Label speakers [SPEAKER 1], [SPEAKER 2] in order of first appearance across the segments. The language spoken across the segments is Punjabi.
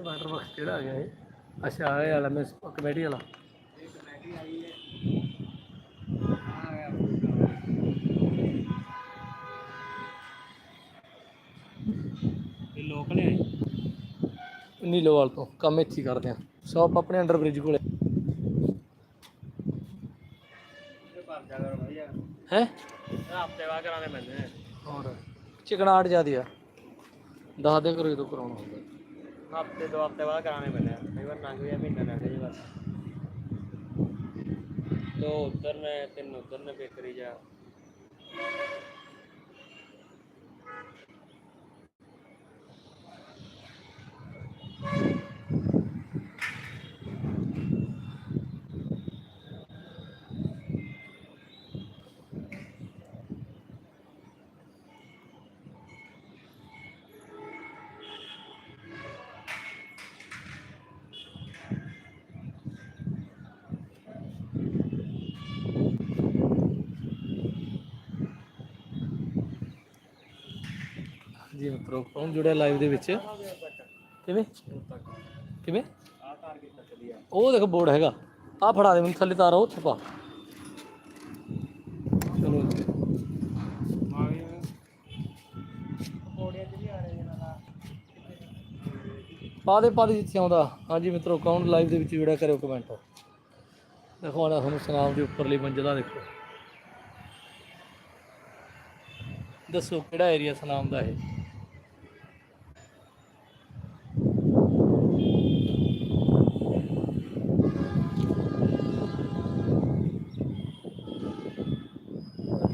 [SPEAKER 1] ਇਹ ਵਾਟਰ ਬਾਕਸ ਕਿਹੜਾ ਆ ਗਿਆ ਇਹ? ਅੱਛਾ ਇਹ ਵਾਲਾ ਮੈਂ ਕਮੇਟੀ ਵਾਲਾ।
[SPEAKER 2] ਇਹ ਲੋਕ ਨੇ
[SPEAKER 1] ਨੀਲੋਵਾਲ ਤੋਂ ਕੰਮ ਇੱਥੇ ਕਰਦੇ ਆ। ਸ਼ਾਪ ਆਪਣੇ ਅੰਡਰ ਬ੍ਰਿਜ ਕੋਲੇ। ਹੈ?
[SPEAKER 2] ਹਫ਼ਤੇ ਬਾਅਦ ਕਰਾਣੇ ਪੈਂਦੇ
[SPEAKER 1] ਹੋਰ ਚਿਕਨਾਟ ਜਿਆਦੀ ਆ। ਦੱਸ ਦੇ ਕਰੋ ਜਦੋਂ ਕਰਾਉਣਾ ਹੁੰਦਾ।
[SPEAKER 2] ਹਫ਼ਤੇ ਦੋ ਹਫ਼ਤੇ ਬਾਅਦ ਕਰਾਣੇ ਪੈਂਦੇ ਆ। ਕਈ ਵਾਰ ਲੰਘ ਗਿਆ ਮਹੀਨਾ ਲੰਘ ਜੇ ਬਸ। ਦੋ ਉਧਰ ਨੇ ਤਿੰਨ ਉਧਰ ਨੇ ਬੇਕਰੀ ਜਾ।
[SPEAKER 1] ਜੀ ਮਿੱਤਰੋ, ਕੌਣ ਜੁੜਿਆ ਲਾਈਵ ਦੇ ਵਿੱਚ? ਕਿਵੇਂ? ਕਿਵੇਂ? ਉਹ ਦੇਖ ਬੋਰਡ ਹੈਗਾ। ਆ ਫੜਾ ਦੇ ਮੈਨੂੰ, ਥੱਲੇ ਤਾਰ ਉਹ ਉੱਥੇ ਪਾ। ਚਲੋ। ਪਾ ਦੇ ਪਾ ਦੇ ਜਿੱਥੇ ਆਉਂਦਾ। ਹਾਂਜੀ ਮਿੱਤਰੋ, ਕੌਣ ਲਾਈਵ ਦੇ ਵਿੱਚ ਜੁੜਿਆ ਕਰਿਓ ਕਮੈਂਟ ਦੇਖੋ ਆਣਾ ਤੁਹਾਨੂੰ ਸੁਨਾਮ ਦੀ ਉੱਪਰਲੀ ਮੰਜ਼ਲਾ ਦੇਖੋ। ਦੱਸੋ ਕਿਹੜਾ ਏਰੀਆ ਸੁਨਾਮ ਦਾ ਇਹ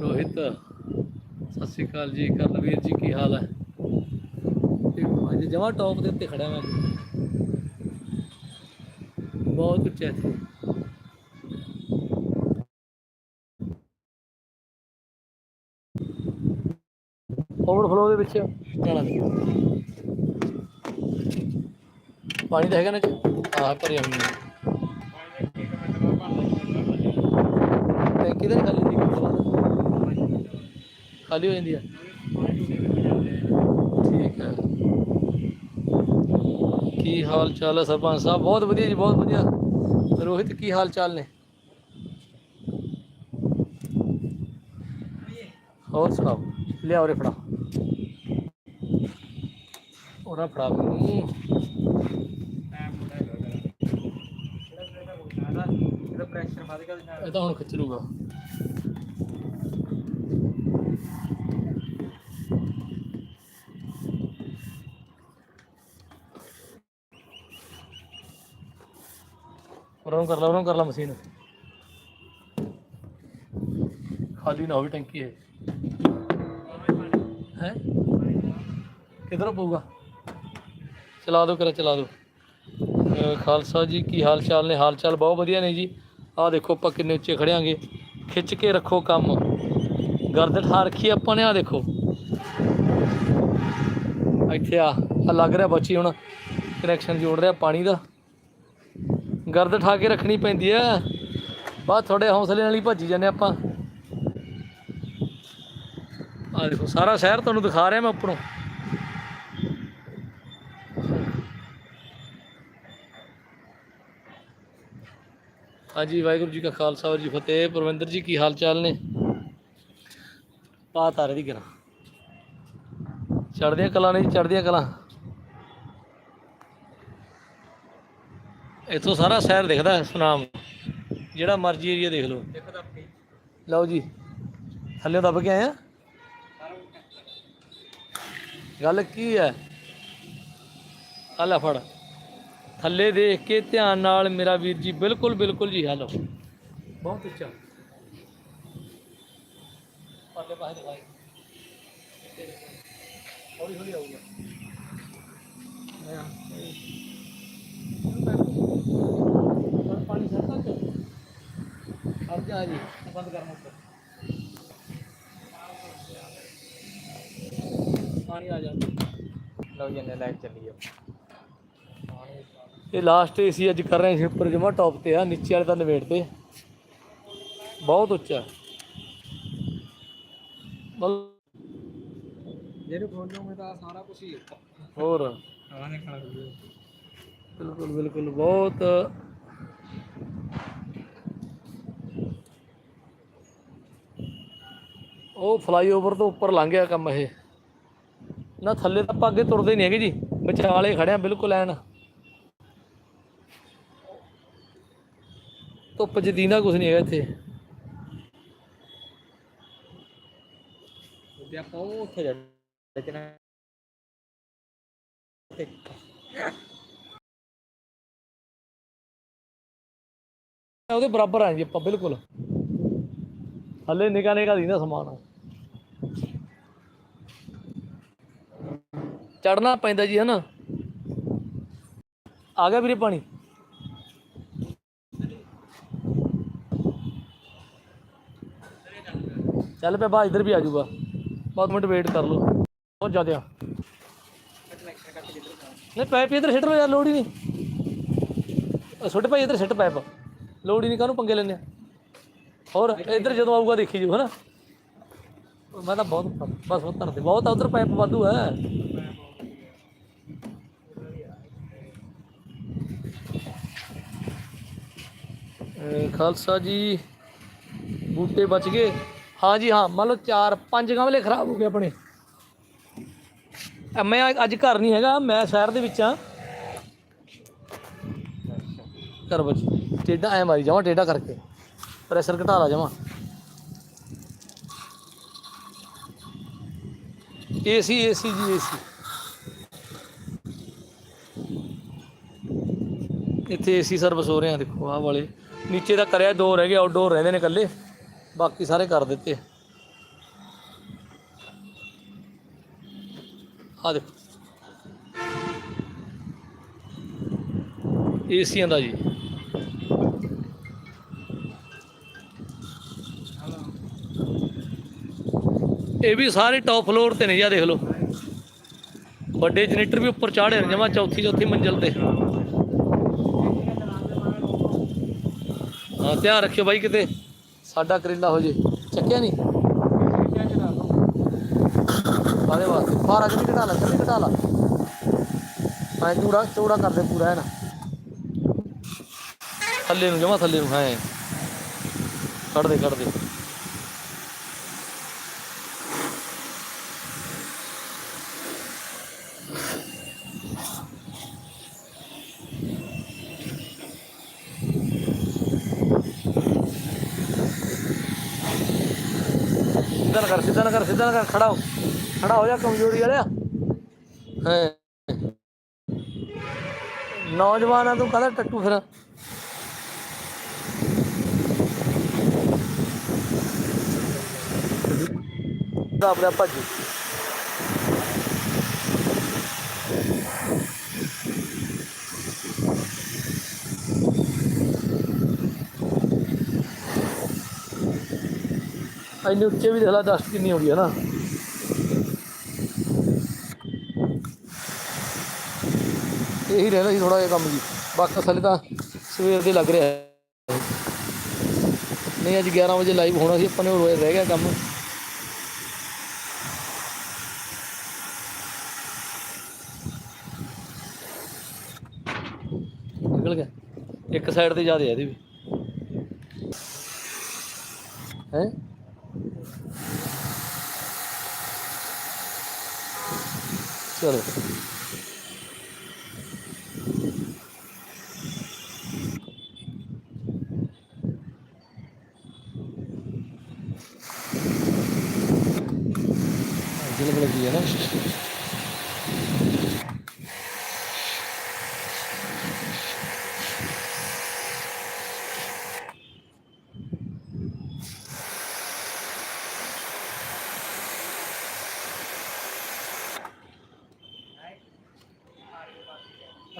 [SPEAKER 1] ਰੋਹਿਤ ਸਤਿ ਸ਼੍ਰੀ ਅਕਾਲ ਜੀ ਕਰਨਵੀਰ ਜੀ, ਕੀ ਹਾਲ ਹੈ? ਇਹ ਅੱਜ ਜਮਾ ਟੌਪ ਦੇ ਉੱਤੇ ਖੜਿਆ ਮੈਂ। ਬਹੁਤ ਉੱਚਾ ਇੱਥੇ। ਓਵਰਫਲੋ ਦੇ ਵਿੱਚ ਜਾਣਾ ਸੀ। ਪਾਣੀ ਤਾਂ ਹੈਗਾ ਨਾ ਚ ਆਹ ਭਰਿਆ ਹੋਇਆ ਟੈਂਕੀ ਤਾਂ ਨਹੀਂ ਖਾਲੀ ਖਾਲੀ ਹੋ ਜਾਂਦੀ ਆ। ਠੀਕ ਹੈ ਕੀ ਹਾਲ ਚਾਲ ਹੈ ਸਰਪੰਚ ਸਾਹਿਬ? ਬਹੁਤ ਵਧੀਆ ਜੀ, ਬਹੁਤ ਵਧੀਆ। ਰੋਹਿਤ, ਕੀ ਹਾਲ ਚਾਲ ਨੇ? ਹੋਰ ਸੁਣਾਓ? ਲਿਆਓ ਰੇ ਫੜਾ। ਉਹਰਾ ਫੜਾ ਮੈਨੂੰ। ਇਹ ਤਾਂ ਹੁਣ ਖਿੱਚ ਲੂਗਾ। ਨੂੰ ਕਰ ਲਾ ਉਹਨਾਂ ਨੂੰ ਕਰ ਲਾ ਮਸ਼ੀਨ। ਖਾਲੀ ਨਾ ਹੋਵੇ ਟੈਂਕੀ ਇਹ। ਹੈ? ਕਿਧਰੋਂ ਪਊਗਾ? ਚਲਾ ਦਿਓ ਕਰਾ ਚਲਾ ਦਿਓ। ਖਾਲਸਾ ਜੀ ਕੀ ਹਾਲ ਚਾਲ ਨੇ? ਹਾਲ ਚਾਲ ਬਹੁਤ ਵਧੀਆ ਨੇ ਜੀ। ਆਹ ਦੇਖੋ ਆਪਾਂ ਕਿੰਨੇ ਉੱਚੇ ਖੜਿਆਂਗੇ ਖਿੱਚ ਕੇ ਰੱਖੋ ਕੰਮ। ਗਰਦ ਠਾ ਰੱਖੀ ਆਪਾਂ ਨੇ ਆਹ ਦੇਖੋ। ਇੱਥੇ ਆ ਲੱਗ ਰਿਹਾ ਬੱਚੀ ਹੁਣ। ਕਨੈਕਸ਼ਨ ਜੋੜ ਰਿਹਾ ਪਾਣੀ ਦਾ। ਗਰਦ ਠਾ ਕੇ ਰੱਖਣੀ ਪੈਂਦੀ ਆ। ਬਾਅਦ ਥੋੜੇ ਹੌਸਲੇ ਨਾਲ ਹੀ ਭੱਜੀ ਜਾਂਦੇ ਆਪਾਂ। ਆਹ ਦੇਖੋ, ਸਾਰਾ ਸ਼ਹਿਰ ਤੁਹਾਨੂੰ ਦਿਖਾ ਰਿਹਾ ਮੈਂ ਉੱਪਰੋਂ। ਹਾਂਜੀ, ਵਾਹਿਗੁਰੂ ਜੀ ਕਾ ਖਾਲਸਾ, ਵਾਹਿਗੁਰੂ ਜੀ ਫਤਿਹ। ਪਰਵਿੰਦਰ ਜੀ, ਕੀ ਹਾਲ ਚਾਲ ਨੇ? ਪਾ ਤਾਰੇ ਦੀ ਕਰਾਂ ਚੜਦੀਆਂ ਕਲਾਂ ਨੇ ਜੀ ਚੜਦੀਆਂ ਕਲਾਂ। ਇੱਥੋਂ ਸਾਰਾ ਸ਼ਹਿਰ ਦਿਖਦਾ, ਸੁਨਾਮ। ਜਿਹੜਾ ਮਰਜ਼ੀ ਏਰੀਆ ਦੇਖ ਲਓ। ਲਓ ਜੀ, ਥੱਲੇ ਦੱਬ ਕੇ ਆਏ ਆ। ਗੱਲ ਕੀ ਹੈ? ਆ ਲੈ ਫੜ। ਥੱਲੇ ਦੇਖ ਕੇ ਧਿਆਨ ਨਾਲ ਮੇਰਾ ਵੀਰ ਜੀ, ਬਿਲਕੁਲ ਬਿਲਕੁਲ ਜੀ, ਹਲੋ ਬਹੁਤ ਉੱਚਾ। ਪਰਲੇ ਪਾਸੇ ਦਿਖਾਈ ਹੌਲੀ ਹੌਲੀ ਆਊਗਾ। ਪਾਣੀ ਆ
[SPEAKER 2] ਲਓ ਜੀ ਲਾਈਟ ਚੱਲੀ
[SPEAKER 1] ਇਹ ਲਾਸਟ ਏਸੀ ਅੱਜ ਕਰ ਰਹੇ ਸੀ ਉੱਪਰ ਜਮਾ ਟੌਪ ਤੇ ਆ ਨੀਚੇ ਵਾਲੇ ਤਾਂ ਨਵੇੜ ਤੇ ਬਹੁਤ ਉੱਚਾ।
[SPEAKER 2] ਜਿਹਨੂੰ ਖੋਲੋਗੇ ਤਾਂ ਸਾਰਾ ਕੁਝ ਹੀ
[SPEAKER 1] ਹੋਰ?
[SPEAKER 2] ਨੇ ਖੜਾ
[SPEAKER 1] ਬਿਲਕੁਲ ਬਿਲਕੁਲ, ਬਹੁਤ। ਉਹ ਫਲਾਈਓਵਰ ਤੋਂ ਉੱਪਰ ਲੰਘ ਗਿਆ ਕੰਮ ਇਹ। ਨਾ, ਥੱਲੇ ਤਾਂ ਆਪਾਂ ਅੱਗੇ ਤੁਰਦੇ ਨਹੀਂ ਹੈਗੇ ਜੀ। ਵਿਚਾਲੇ ਖੜੇ ਬਿਲਕੁਲ ਐਨ। ਧੁੱਪ ਚ ਦੀਨਾ ਕੁਝ ਨਹੀਂ ਹੈਗਾ ਇੱਥੇ।
[SPEAKER 2] ਤੇ ਆਪਾਂ ਉੱਥੇ ਜਾ
[SPEAKER 1] ਉਹਦੇ ਬਰਾਬਰ ਆ ਜੀ ਆਪਾਂ, ਬਿਲਕੁਲ। ਹੱਲੇ ਨਿਕਾ ਨਿਕਾ ਦੀਨਾ ਸਮਾਨ। ਚੜਨਾ ਪੈਂਦਾ ਜੀ, ਹਨਾ? ਆ ਗਿਆ ਵੀਰੇ ਪਾਣੀ। ਚੱਲ ਪਿਆ ਬਾ ਇੱਧਰ ਵੀ ਆ ਜਾਊਗਾ। ਬਹੁਤ ਮਿੰਟ ਵੇਟ ਕਰ ਲਓ। ਬਹੁਤ ਜ਼ਿਆਦਾ ਨਹੀਂ ਪਾਈਪ ਇੱਧਰ ਸਿੱਟ ਲਓ ਯਾਰ, ਲੋੜ ਹੀ ਨਹੀਂ। ਸੁੱਟ ਭਾਈ ਇੱਧਰ ਸਿੱਟ ਪੈਪ ਲੋੜ ਹੀ ਨਹੀਂ, ਕਾਹਨੂੰ ਪੰਗੇ ਲੈਣੇ ਹੋਰ, ਇੱਧਰ ਜਦੋਂ ਆਊਗਾ ਦੇਖੀ ਜੂ ਹਨਾ? ਮੈਂ ਤਾਂ ਬਹੁਤ, ਬਸ ਉਹ ਧਰਦੇ ਬਹੁਤ ਆ, ਉਧਰ ਪਾਈਪ ਵਾਧੂ ਹੈ ਖਾਲਸਾ ਜੀ, ਬੂਟੇ ਬਚ ਗਏ। ਹਾਂ ਜੀ, ਹਾਂ, ਮੰਨ ਲਓ ਚਾਰ, ਪੰਜ ਗਮਲੇ ਖਰਾਬ ਹੋ ਗਏ ਆਪਣੇ। ਮੈਂ ਅੱਜ ਘਰ ਨਹੀਂ ਹੈਗਾ, ਮੈਂ ਸ਼ਹਿਰ ਦੇ ਵਿੱਚ ਆ। ਘਰ ਬਚ। ਟੇਡਾ ਐ ਮਾਰੀ ਜਾਵਾਂ ਟੇਡਾ ਕਰਕੇ। ਪ੍ਰੈਸ਼ਰ ਘਟਾ ਲਾ ਜਾਵਾਂ। ਏਸੀ ਏਸੀ ਜੀ ਏਸੀ ਇੱਥੇ ਏਸੀ ਸਰਵਿਸ ਹੋ ਰਹੇ ਆ, ਦੇਖੋ, ਆਹ ਵਾਲੇ। ਨੀਚੇ ਦਾ ਕਰਿਆ, ਦੋ ਰਹਿ ਗਏ ਆਊਟਡੋਰ ਰਹਿੰਦੇ ਨੇ ਇਕੱਲੇ। ਬਾਕੀ ਸਾਰੇ ਕਰ ਦਿੱਤੇ। ਆ ਦੇਖੋ। ਏਸੀਆਂ ਦਾ ਜੀ। ਇਹ ਵੀ ਸਾਰੇ ਟੌਪ ਫਲੋਰ ਤੇ ਨੇ ਜੀ ਦੇਖ ਲਓ। ਵੱਡੇ ਜਨਰੇਟਰ ਵੀ ਉੱਪਰ ਚਾੜੇ ਨੇ, ਜਮਾ ਚੌਥੀ ਚੌਥੀ ਮੰਜ਼ਲ ਤੇ। ਹਾਂ, ਧਿਆਨ ਰੱਖਿਓ ਬਾਈ ਕਿਤੇ, ਸਾਡਾ ਕਰੇਲਾ ਹੋ ਜੇ। ਚੱਕਿਆ ਨਹੀਂ? ਬਾਰੇ ਵਾਸਤੇ। ਬਾਹਰ ਅੱਗੇ ਘਟਾ ਲਾ ਚੱਲੇ ਘਟਾ ਲਾ। ਐ ਚੂੜਾ ਚੂੜਾ ਕਰ ਦੇ ਪੂਰਾ ਹੈ ਨਾ ਥੱਲੇ ਨੂੰ ਜਮਾ ਥੱਲੇ ਨੂੰ, ਹਾਂ। ਕੱਢ ਦੇ ਕੱਢ ਦੇ। ਨਾ ਕਰ ਸਿੱਧਾ ਨਾ ਕਰ ਸਿੱਧਾ ਨਾ ਕਰ ਖੜਾ ਹੋ। ਖੜਾ ਹੋ ਜਾ ਕਮਜ਼ੋਰੀ ਵਾਲਿਆ। ਹੈ। ਨੌਜਵਾਨਾਂ ਤੋਂ ਕਹਦਾ ਟੱਟੂ ਫਿਰ? ਆਪਣੇ ਆਪ ਭੱਜੂ। ਇੰਨੇ ਉੱਚੇ ਵੀ ਦੇਖ ਲਾ ਦਸਤ ਕਿੰਨੀ ਆਉਂਦੀ ਹੈ ਨਾ। ਇਹੀ ਰਹਿੰਦਾ ਸੀ ਥੋੜਾ ਜਿਹਾ ਕੰਮ ਜੀ। ਬਾਕੀ ਅਸਲ ਤਾਂ ਸਵੇਰ ਦੇ ਲੱਗ ਰਿਹਾ। ਨਹੀਂ, ਅੱਜ 11 ਵਜੇ ਲਾਈਵ ਹੋਣਾ ਸੀ, ਆਪਾਂ ਨੇ ਉਹ ਰਹਿ ਗਿਆ ਕੰਮ। ਨਿਕਲ ਗਿਆ। ਇੱਕ ਸਾਈਡ ਤੇ ਜ਼ਿਆਦਾ ਹੈ ਇਹਦੀ ਵੀ। ਹੈ? ਚਲੋ ਜਿਲਬ ਲੱਗੀ ਹੈ ਨਾ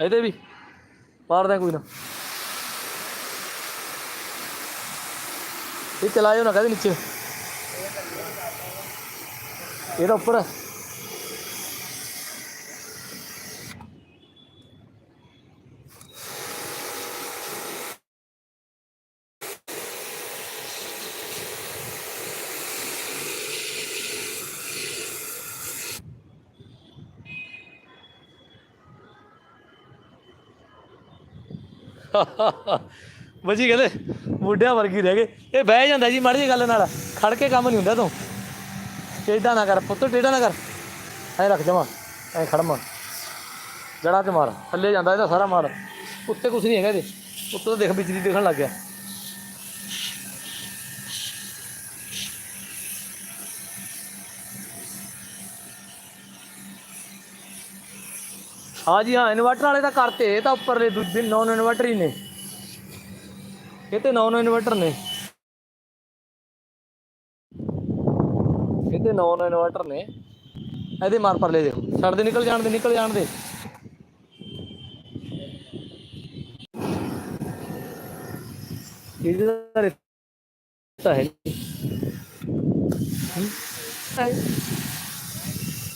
[SPEAKER 1] ਇਹਦੇ ਵੀ। ਮਾਰਦੇ ਆ ਕੋਈ ਨਾ। ਇਹ ਚਲਾਇਓ ਨਾ ਕਹਦੇ ਨੀਚੇ। ਇਹਦਾ ਉੱਪਰ ਹੈ। ਬਜੀ ਕਹਿੰਦੇ ਮੁੰਡਿਆਂ ਵਰਗੀ ਰਹਿ ਗਏ। ਇਹ ਬਹਿ ਜਾਂਦਾ ਜੀ ਮਾੜੀ ਜੀ ਗੱਲ ਨਾਲ। ਖੜ ਕੇ ਕੰਮ ਨਹੀਂ ਹੁੰਦਾ ਤੂੰ। ਟੇਢਾ ਨਾ ਕਰ ਪੁੱਤ, ਟੇਢਾ ਨਾ ਕਰ। ਐ ਰੱਖ ਜਾਵਾਂ ਐ ਖੜਮਾ ਜੜਾ ਤੇ ਮਾਰ, ਥੱਲੇ ਜਾਂਦਾ ਇਹਦਾ ਸਾਰਾ ਮਾਰ। ਉੱਤੇ ਕੁਝ ਨਹੀਂ ਹੈਗਾ ਇਹਦੇ। ਉੱਤੋਂ ਤਾਂ ਦੇਖ ਬਿਜਲੀ ਦੇਖਣ ਲੱਗ ਗਿਆ। ਹਾਂ ਜੀ ਹਾਂ ਇਨਵਰਟਰ ਵਾਲੇ ਤਾਂ ਕਰਤੇ ਇਹ ਤਾਂ ਉੱਪਰਲੇ ਦੂਜੇ ਨੌਨ ਇਨਵਰਟਰ ਹੀ ਨੇ। ਇਹ ਤੇ ਨੌਨ ਇਨਵਰਟਰ ਨੇ। ਇਹ ਤੇ ਨੌਨ ਇਨਵਰਟਰ ਨੇ। ਇਹਦੇ ਮਾਰ ਪਰਲੇ ਦੇਖੋ ਛੱਡ ਦੇ ਨਿਕਲ ਜਾਣ ਦੇ ਨਿਕਲ ਜਾਣ ਦੇ। ਇਹਦੇ ਦਾ ਰੇਤਾ ਹੈ।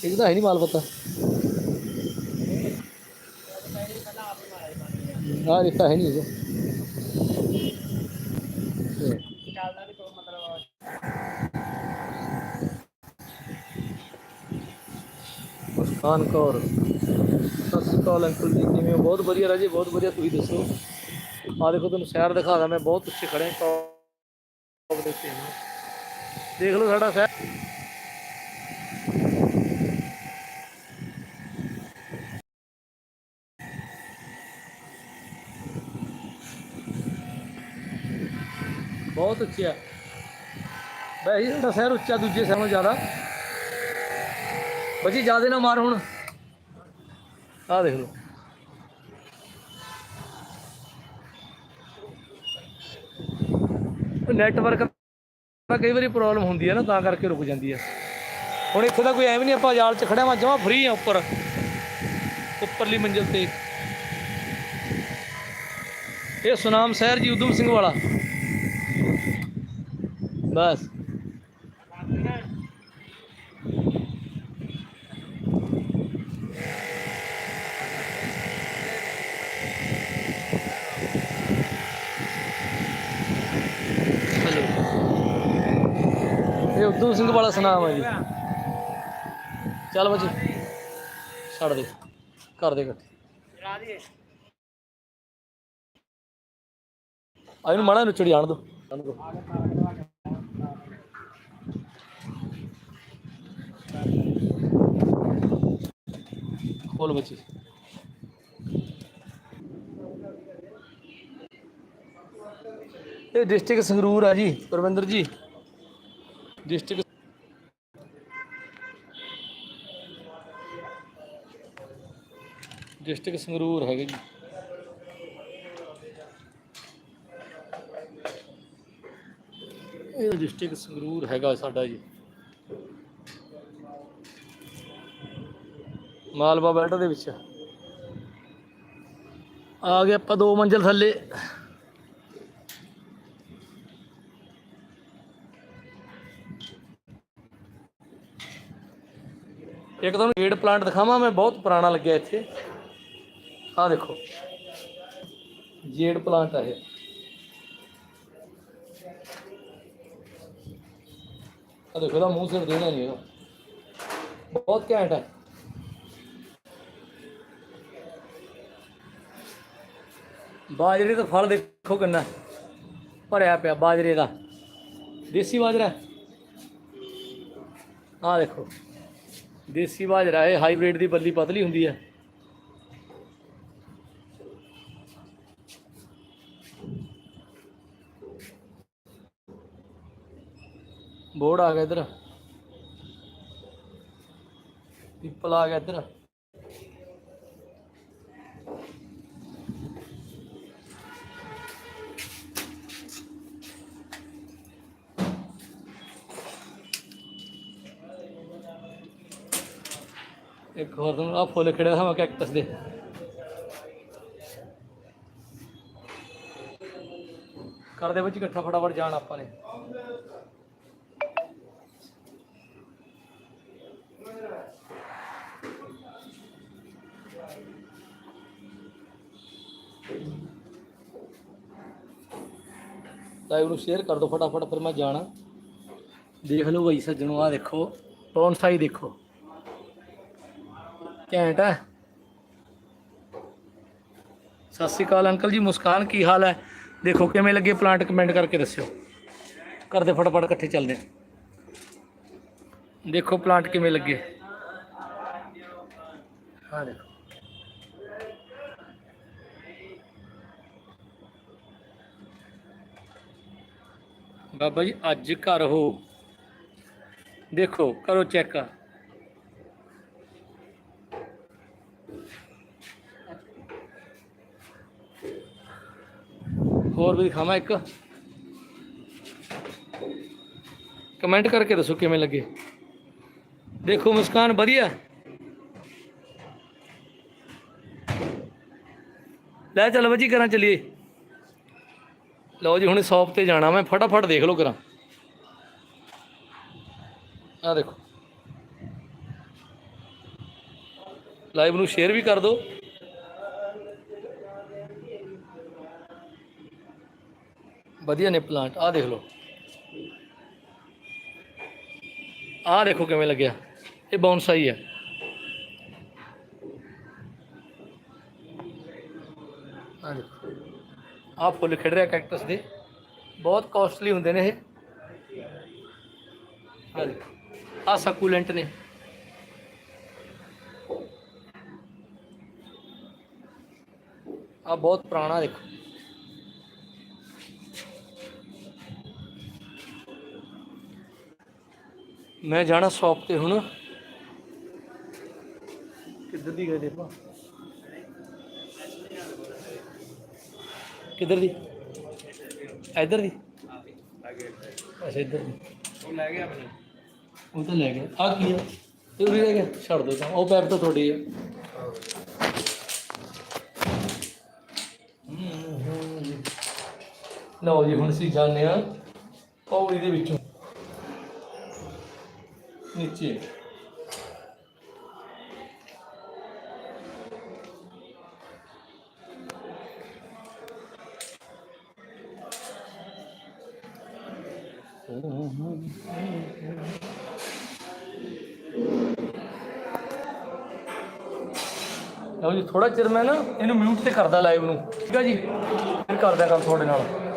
[SPEAKER 1] ਇਹਦਾ ਹੈ ਨਹੀਂ ਮਾਲ ਪਤਾ। ਹਾਂ ਰੇਤਾ ਹੈ ਨਹੀਂ ਇਹਦਾ ਇਹ।
[SPEAKER 2] ਚੱਲਦਾ ਤੇ ਕੋਈ ਮਤਲਬ
[SPEAKER 1] ਮੁਸਕਾਨ ਕੌਰ ਸਤਿ ਸ਼੍ਰੀ ਅਕਾਲ ਅੰਕਲ ਜੀ ਕਿਵੇਂ ਹੋ ਬਹੁਤ ਵਧੀਆ ਰਾਜੇ ਬਹੁਤ ਵਧੀਆ ਤੁਸੀਂ ਦੱਸੋ ਆ ਦੇਖੋ ਤੁਹਾਨੂੰ ਸ਼ਹਿਰ ਦਿਖਾਦਾ ਮੈਂ ਬਹੁਤ ਉੱਚੇ ਖੜੇ ਹਾਂ ਟੌਪ ਦੇ ਉੱਤੇ ਹਾਂ। ਦੇਖ ਲਓ ਸਾਡਾ ਸ਼ਹਿਰ ਬਹੁਤ ਉੱਚੇ ਆ। ਵੈਸੇ ਹੀ ਸਾਡਾ ਸ਼ਹਿਰ ਉੱਚਾ, ਦੂਜੇ ਸ਼ਹਿਰਾਂ ਨਾਲੋਂ ਜ਼ਿਆਦਾ। ਬੱਚੀ, ਜ਼ਿਆਦਾ ਨਾ ਮਾਰ ਹੁਣ। ਆਹ ਦੇਖ ਲਓ। ਨੈਟਵਰਕ ਦਾ ਕਈ ਵਾਰੀ ਪ੍ਰੋਬਲਮ ਹੁੰਦੀ ਹੈ ਨਾ, ਤਾਂ ਕਰਕੇ ਰੁਕ ਜਾਂਦੀ ਹੈ ਹੁਣ ਇੱਥੇ ਤਾਂ ਕੋਈ ਐਵੇਂ ਨਹੀਂ, ਆਪਾਂ ਜਾਲ 'ਚ ਖੜਿਆ ਵਾਂ, ਜਮਾ ਫ੍ਰੀ ਆ ਉੱਪਰ। ਉੱਪਰਲੀ ਮੰਜ਼ਿਲ ਤੇ। ਇਹ ਸੁਨਾਮ ਸ਼ਹਿਰ ਜੀ, ਉਦਮ ਸਿੰਘ ਵਾਲਾ। ਬਸ। ਹਲੋ। ਇਹ ਉਦਮ ਸਿੰਘ ਵਾਲਾ ਸੁਨਾਮ ਹੈ ਜੀ। ਚੱਲ ਬੱਜੀ। ਛੱਡ ਦੇ। ਕਰ ਦੇ ਇਕੱਠੇ।
[SPEAKER 2] ਚਲਾ ਦੀਏ
[SPEAKER 1] ਆ ਇਹਨੂੰ ਮਾੜਾ ਨੁੱਚੜੀ ਆਣ ਦੋ। ਆਣ ਦੋ। ਖੋਲ ਬੱਚੀ ਇਹ ਡਿਸਟ੍ਰਿਕਟ ਸੰਗਰੂਰ ਆ ਜੀ ਪਰਵਿੰਦਰ ਜੀ ਡਿਸਟ੍ਰਿਕਟ ਡਿਸਟ੍ਰਿਕਟ ਸੰਗਰੂਰ ਹੈਗੇ ਜੀ ਇਹ ਡਿਸਟ੍ਰਿਕਟ ਸੰਗਰੂਰ ਹੈਗਾ ਸਾਡਾ ਜੀ ਮਾਲਵਾ ਬੈਲਟ ਦੇ ਵਿੱਚ। ਆ ਗਏ ਆਪਾਂ ਦੋ ਮੰਜ਼ਿਲ ਥੱਲੇ। ਇੱਕ ਤੁਹਾਨੂੰ ਗੇਟ ਪਲਾਂਟ ਦਿਖਾਵਾਂ, ਮੈਂ ਬਹੁਤ ਪੁਰਾਣਾ ਲੱਗਿਆ ਇੱਥੇ। ਆਹ ਦੇਖੋ ਜੇਡ ਪਲਾਂਟ ਆ ਇਹ। ਆ ਦੇਖੋ, ਇਹਦਾ ਮੂੰਹ ਸਿਰ ਦੇਣਾ ਨਹੀਂ ਹੈਗਾ। ਬਹੁਤ ਘੈਂਟ ਹੈ। ਬਾਜਰੇ ਦਾ ਫਲ ਦੇਖੋ ਕਿੰਨਾ ਭਰਿਆ ਪਿਆ ਬਾਜਰੇ ਦਾ। ਦੇਸੀ ਬਾਜਰਾ। ਆ ਦੇਖੋ, ਦੇਸੀ ਬਾਜਰਾ, ਇਹ ਹਾਈਬ੍ਰਿਡ ਦੀ ਬੱਲੀ ਪਤਲੀ ਹੁੰਦੀ ਹੈ ਬੋੜ ਆ ਗਿਆ ਇੱਧਰ। ਪਿੱਪਲ ਆ ਗਿਆ ਇੱਧਰ। ਇੱਕ ਹੋਰ ਤੁਹਾਨੂੰ ਆ ਫੁੱਲ ਖਿੜਿਆ ਹੋਇਆ ਕੈਕਟਸ ਦੇ। ਕਰਦੇ ਵਿੱਚ ਇਕੱਠਾ ਫਟਾਫਟ ਜਾਣ ਆਪਾਂ ਨੇ। ਲਾਈਵ ਨੂੰ ਸ਼ੇਅਰ ਕਰ ਦਿਓ ਫਟਾਫਟ, ਫਿਰ ਮੈਂ ਜਾਣਾ। ਦੇਖ ਲਓ ਬਈ ਸੱਜਣੋ ਆ ਦੇਖੋ ਬੌਨਸਾਈ ਦੇਖੋ। ਘੈਂਟ ਹੈ। ਸਤਿ ਸ਼੍ਰੀ ਅਕਾਲ ਅੰਕਲ ਜੀ, ਮੁਸਕਾਨ, ਕੀ ਹਾਲ ਹੈ? ਦੇਖੋ ਕਿਵੇਂ ਲੱਗੇ ਪਲਾਂਟ ਕਮੈਂਟ ਕਰਕੇ ਦੱਸਿਓ। ਕਰਦੇ ਫਟਾਫਟ ਇਕੱਠੇ ਚੱਲਦੇ ਦੇਖੋ ਪਲਾਂਟ ਕਿਵੇਂ ਲੱਗੇ। ਹਾਂ ਦੇਖੋ। ਬਾਬਾ ਜੀ, ਅੱਜ ਘਰ ਹੋ। ਦੇਖੋ ਕਰੋ ਚੈੱਕ ਹੋਰ ਵੀ ਦਿਖਾਵਾਂ ਇੱਕ। ਕਮੈਂਟ ਕਰਕੇ ਦੱਸੋ ਕਿਵੇਂ ਲੱਗੇ। ਦੇਖੋ ਮੁਸਕਾਨ, ਵਧੀਆ। ਲੈ ਚੱਲ ਬੱਜੀ, ਕਰਾਂ ਚਲੀਏ। ਲਓ ਜੀ, ਹੁਣ ਸ਼ਾਪ ਤੇ ਜਾਣਾ ਮੈਂ, ਫਟਾਫਟ ਦੇਖ ਲਓ ਕਰਾਂ। ਆ ਦੇਖੋ। ਲਾਈਵ ਨੂੰ ਸ਼ੇਅਰ ਵੀ ਕਰ ਦਿਓ। ਵਧੀਆ ਨੇ ਪਲਾਂਟ ਆਹ ਦੇਖ ਲਓ। ਆਹ ਦੇਖੋ ਕਿਵੇਂ ਲੱਗਿਆ। ਇਹ ਬੌਨਸਾਈ ਹੈ। ਆਹ ਦੇਖੋ। ਆਹ ਫੁੱਲ ਖਿੜ ਰਿਹਾ ਕੈਕਟਸ ਦੇ। ਬਹੁਤ ਕਾਸਟਲੀ ਹੁੰਦੇ ਨੇ ਇਹ। ਆਹ ਦੇਖੋ। ਆਹ ਸਕੂਲੈਂਟ ਨੇ। ਆਹ ਬਹੁਤ ਪੁਰਾਣਾ ਦੇਖੋ। ਮੈਂ ਜਾਣਾ ਸ਼ਾਪ ਤੇ ਹੁਣ। ਕਿੱਧਰ ਦੀ ਗਏ ਦੇ ਪਾ ਕਿੱਧਰ ਦੀ? ਇੱਧਰ ਦੀ? ਅੱਛਾ ਇੱਧਰ ਦੀ।
[SPEAKER 2] ਉਹ ਲੈ ਗਿਆ ਮੈਨੂੰ।
[SPEAKER 1] ਉਹ ਤਾਂ ਲੈ ਗਿਆ। ਆ ਕੀ ਆ? ਇਹ ਵੀ ਰਹਿ ਗਿਆ। ਛੱਡ ਦੋ ਤਾਂ। ਉਹ ਪੈਪ ਤਾਂ ਤੁਹਾਡੀ ਆ। ਲਓ ਜੀ ਹੁਣ ਅਸੀਂ ਜਾਂਦੇ ਆ ਪੌੜੀ ਦੇ ਵਿੱਚੋਂ। ਨੀਚੇ। ਲਓ ਜੀ ਥੋੜਾ ਚਿਰ ਮੈਂ ਨਾ ਇਹਨੂੰ ਮਿਊਟ ਤੇ ਕਰਦਾ ਲਾਈਵ ਨੂੰ। ਠੀਕ ਆ ਜੀ? ਫਿਰ ਕਰਦਾ ਗੱਲ ਤੁਹਾਡੇ ਨਾਲ।